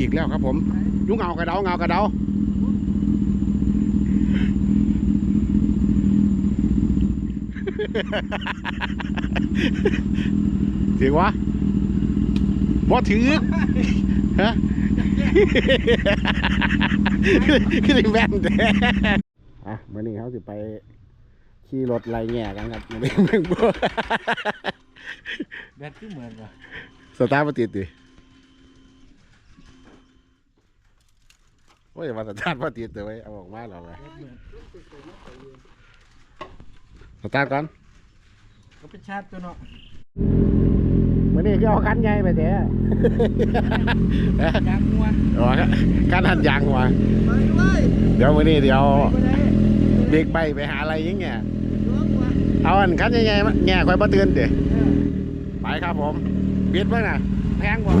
อีกแล้วครับ ผมยุงเงากระเดาเงากระเดาถือวะบ่ถือฮะคือได้แม่นแท้อะมื่อนี้เขาสิไปขี่รถไล่แง่กันครับมื่อนี้เมืองบัวแบตที่เหมือนว่ะสตาร์ทมาติดดิ โอ้ยมาสตาร์ทมาติดแต่ไว้ยเอาออกมาแล้วไงแบตเหมือนสตาร์ทก่อนก็เป็นชาติตัวเนาะมื่อนี้ก็เอาคันใหญ่ไปแท้ยางงัวอ๋อการหันยางหัวเดี๋ยวมื่อนี้เดี๋ยวเบรกใบไปหาอะไรอยังเงี้ยเอาอันคันใหญ่ๆมาแง่คอยมาเตือนเดี๋ยไปครับผมเบียดเบ้างนะแพงกว่า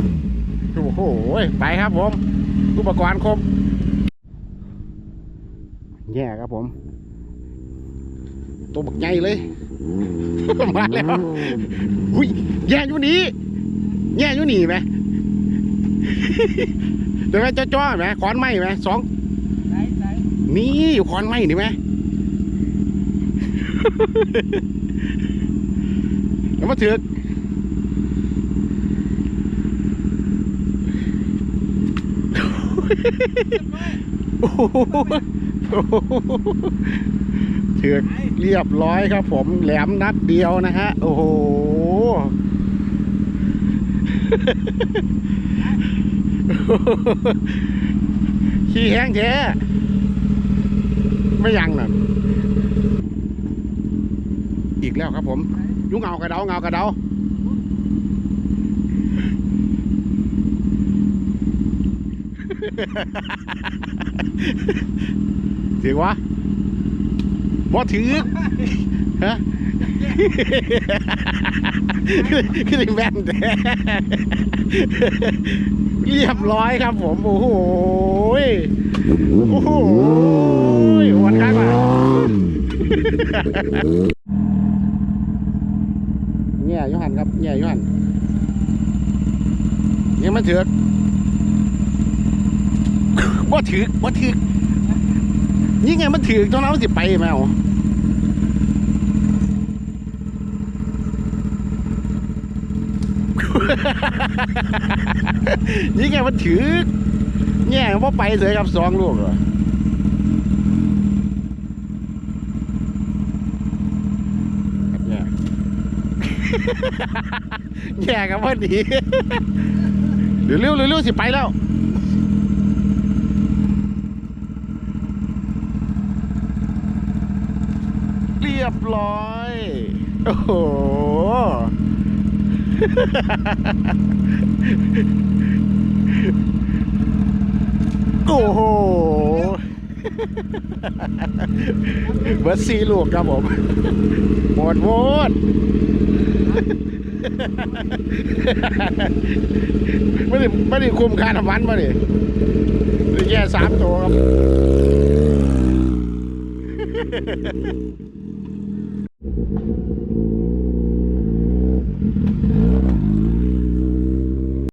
โอ้โหไปครับผม อุปกรณ์ครบ แง่ครับผม ตัวบักใหญ่เลย มาแล้วหุยแย่อยู่นี่แย่อยู่นี่ไหมเดี๋ยวแม่จะจ้อไหมขอนไม้ไหมสองไหนไหนนี่อยู่ขอนไม้นี่ไหมแล้วมาถือกโอ้ โหถือกเรียบร้อยครับผมแหลมนัดเดียวนะฮะ โอ้โห ขี้แห้งแท้ไม่ยังน่ะอีกแล้วครับผมยุงเงากระเดาเงากระเดา ถือวะบ่ถือฮะคือแม่นแท้เรียบร้อยครับผมโอ้โหโอ้โหวันข้างว่ะแง่อยูหันครับแง่อยูหันยังมันถือกบ่ถือกบ่ถือก นี่ไงมันถือกตรงนั้นมันสิไปไหมเอนี่ไงมันถือแง่ว่าไปเสือกับสองลูกเหรอแง่กับว่าดีเร็วเร็วเร็วเร็วสิไปแล้ว ยบร้อย โอ้โห โอ้โหเบิร์ดซีลูกครับผมหมดโวดไม่ได้ไม่ได้คุมค่าทำวันมาดิได้แค่สามตัวครับ